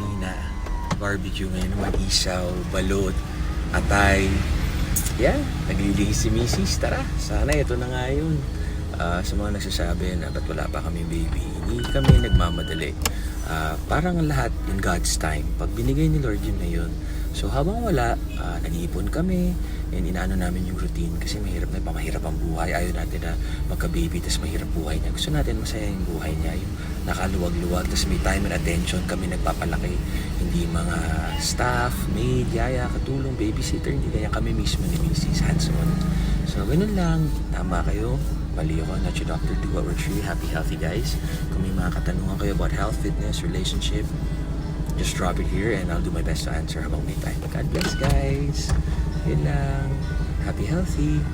kanina. Barbecue ngayon naman, isaw, balot, atay. Yan, naglilihis si Mrs. Tara, sana ito na nga yun. Ah, sa mga nagsasabi na ba't wala pa kami baby, hindi kami nagmamadali. Ah, parang lahat in God's time. Pag binigay ni Lord yun na yun. So habang wala, ah, nag-iipon kami, and inaano namin yung routine kasi mahirap na pamahirap ang buhay. Ayaw natin na magka-baby tapos mahirap buhay niya. Gusto natin masaya yung buhay niya, yung nakaluwag-luwag, tapos may time and attention kami nagpapalaki. Hindi mga staff, maid, yaya, katulong, babysitter, hindi kaya kami mismo ni Mrs. Hands-on. So ganun lang, tama kayo. Mali ako, not your doctor, do what works for you. Happy, healthy guys. Kung may mga katanungan kayo about health, fitness, relationship, just drop it here and I'll do my best to answer habang may time. God bless guys. Yun lang. Happy, healthy.